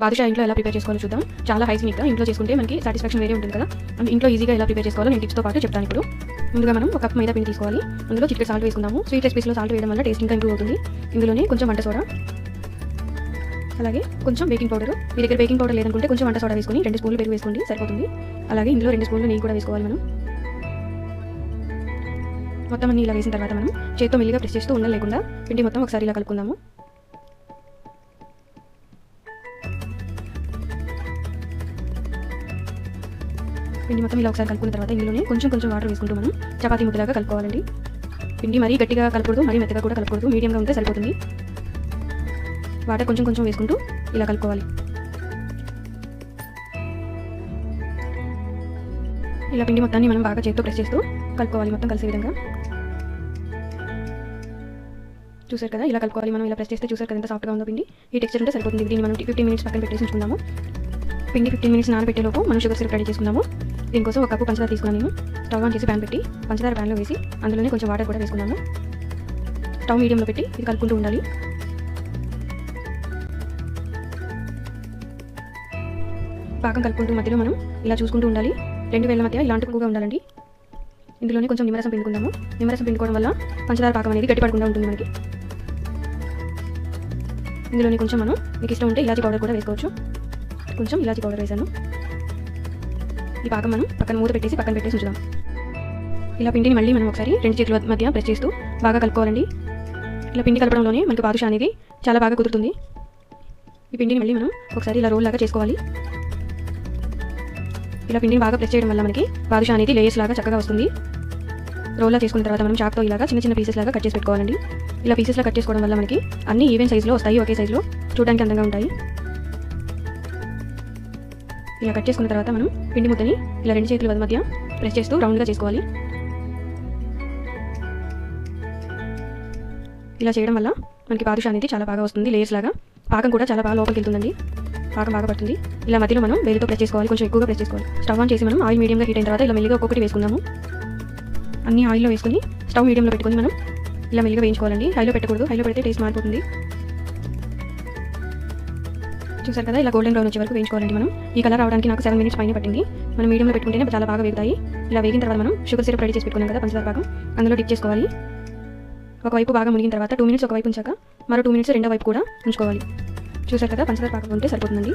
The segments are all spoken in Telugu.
బాదుషా ఇంట్లో ఎలా ప్రిపేర్ చేసుకోవాలో చూద్దాం. చాలా హైజీనిక్గా ఇంట్లో చేసుకుంటే మనకి సాటిస్ఫాక్షన్ వేరే ఉంటుంది కదా. అండ్ ఇంట్లో ఈజీగా ఎలా ప్రిపేర్ చేసుకోవాలో నేను టిప్స్తో పాటు చెప్తాను ఇప్పుడు. ముందుగా మనం ఒక కప్ మైదా పిండి తీసుకోవాలి. అందులో చికెన్ సాల్ట్ వేసుకుందాము. స్వీట్ రెసిపీస్లో సాల్ట్ వేయడం వల్ల టేస్ట్ ఇంకా ఇంప్రూవ్ అవుతుంది. ఇందులోనే కొంచెం వంట సోడా. అలాగే కొంచెం బేకింగ్ పౌడర్. మీ దగ్గర బేకింగ్ పౌడర్ లేదనుకుంటే కొంచెం వంట సోడా వేసుకొని రెండు స్పూన్లు పెరుగు వేసుకోండి. సరిపోతుంది. అలాగే ఇందులో రెండు స్పూన్లు నెయ్యి కూడా వేసుకోవాలి మనం. మొత్తం అన్ని ఇలా వేసిన తర్వాత మనం చేత్తో మెల్లిగా ప్రెస్ చేస్తూ ఉండలేకుండా పిండి మొత్తం ఒకసారి ఇలా కలుపుకుందాము. పిండి మొత్తం ఇలా ఒకసారి కలుపుకున్న తర్వాత ఇందులోనే కొంచెం కొంచెం వాటర్ వేసుకుంటూ మనం చపాతీ ముద్దలాగా కలుపుకోవాలండి. పిండి మరీ గట్టిగా కలపకూడదు మరీ మెత్తగా కూడా కలపకూడదు మీడియంగా ఉంటే సరిపోతుంది. వాటర్ కొంచెం కొంచెం వేసుకుంటూ ఇలా కలుపుకోవాలి. ఇలా పిండి మొత్తాన్ని మనం బాగా చేతితో ప్రెస్ చేస్తూ కలుపుకోవాలి మొత్తం కలిసే విధంగా. చూసారు కదా ఇలా కలుపుకోవాలి. మనం ఇలా ప్రెస్ చేస్తే చూసారు కదా ఎంత సాఫ్ట్గా ఉందో పిండి. ఈ టెక్స్చర్ ఉంటే సరిపోతుంది. దీన్ని మనం ఫిఫ్టీన్ మినిట్స్ పక్కన పెట్టేసి ఉంచుకుందాము. పిండి ఫిఫ్టీన్ మినిట్స్ నానబెట్టేలోపు మనం షుగర్ సిరప్ రెడీ చేసుకుందాము. దీనికోసం ఒక కప్పు పంచదార తీసుకున్నాను నేను. స్టవ్ ఆన్ చేసి ప్యాన్ పెట్టి పంచదార ప్యాన్లో వేసి అందులోనే కొంచెం వాటర్ కూడా వేసుకున్నాను. స్టవ్ మీడియంలో పెట్టి ఇది కలుపుకుంటూ ఉండాలి. పాకం కలుపుకుంటూ మధ్యలో మనం ఇలా చూసుకుంటూ ఉండాలి. రెండు వేల మధ్య ఇలాంటి పువ్వుగా ఉండాలండి. ఇందులోనే కొంచెం నిమ్మరసం పిండుకుందాము. నిమ్మరసం పిండుకోవడం వల్ల పంచదార పాకం అనేది గట్టిపడకుండా ఉంటుంది మనకి. ఇందులోనే కొంచెం మనం మీకు ఇష్టం ఉంటే ఇలాచీ పౌడర్ కూడా వేసుకోవచ్చు. కొంచెం ఇలాచీ పౌడర్ వేసాను. ఈ పాకం మనం పక్కన మూత పెట్టేసి పక్కన పెట్టేసి ఉంచుదాం. ఇలా పిండిని మళ్ళీ మనం ఒకసారి రెండు చేతుల మధ్య ప్రెస్ చేస్తూ బాగా కలుపుకోవాలండి. ఇలా పిండి కలపడంలోనే మనకి బాదుషా అనేది చాలా బాగా కుదురుతుంది. ఈ పిండిని మళ్ళీ మనం ఒకసారి ఇలా రోల్ లాగా చేసుకోవాలి. ఇలా పిండిని బాగా ప్రెస్ చేయడం వల్ల మనకి బాదుషా అనేది లేయర్స్ లాగా చక్కగా వస్తుంది. రోల్లా చేసుకున్న తర్వాత మనం చాక్తో ఇలాగా చిన్న చిన్న పీసెస్ లాగా కట్ చేసి పెట్టుకోవాలండి. ఇలా పీసెస్లా కట్ చేసుకోవడం వల్ల మనకి అన్ని ఈవెన్ సైజులో వస్తాయి ఒకే సైజులో చూడడానికి అందంగా ఉంటాయి. ఇలా కట్ చేసుకున్న తర్వాత మనం పిండి ముద్దని ఇలా రెండు చేతుల మధ్య ప్రెస్ చేస్తూ రౌండ్గా చేసుకోవాలి. ఇలా చేయడం వల్ల మనకి బాదుషా అనేది చాలా బాగా వస్తుంది లేయర్స్ లాగా. పాకం కూడా చాలా బాగా లోపలికి వెళ్తుందండి. పాకం బాగా పడుతుంది. ఇలా మధ్యలో మనం వేలితో ప్రెస్ చేసుకోవాలి కొంచెం ఎక్కువగా ప్రెస్ చేసుకోవాలి. స్టవ్ ఆన్ చేసి మనం ఆయిల్ మీడియంగా హీట్ అయిన తర్వాత ఇలా మెల్లిగా ఒక్కొక్కటి వేసుకుందాము. అన్ని ఆయిల్లో వేసుకొని స్టవ్ మీడియంలో పెట్టుకొని మనం ఇలా మెల్లిగా వేయించుకోవాలండి. హైలో పెట్టకూడదు. హైలో పెడితే టేస్ట్ మారిపోతుంది. చూసారు కదా ఇలా గోల్డెన్ బ్రౌన్ వచ్చే వరకు వేయించుకోవాలండి మనం. ఈ కలర్ రావడానికి నాకు సెవెన్ మినిట్స్ పైన పట్టింది. మనం మీడియంలో పెట్టుకుంటేనే చాలా బాగా వేగుతాయి. ఇలా వేగిన తర్వాత మనం షుగర్ సిరప్ రెడీ చేసి పెట్టుకున్నాం కదా పంచదార పాకం అందులో డిప్ చేసుకోవాలి. ఒకవైపు బాగా మునిగిన తర్వాత టూ మినిట్స్ ఒకవైపు ఉంచాక మరో టూ మినిట్స్ రెండో వైపు కూడా ఉంచుకోవాలి. చూసారు కదా పంచదార పాకం ఉంటే సరిపోతుందండి.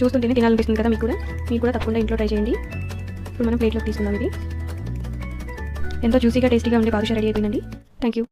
చూస్తుంటేనే తినాలనిపిస్తుంది కదా మీకు కూడా. మీకు కూడా తప్పకుండా ఇంట్లో ట్రై చేయండి. ఇప్పుడు మనం ప్లేట్లోకి తీసుకుందాం ఇది. ఎంతో జ్యూసీగా టేస్టీగా ఉండే బాదుషా రెడీ అయిపోయిందండి. Thank you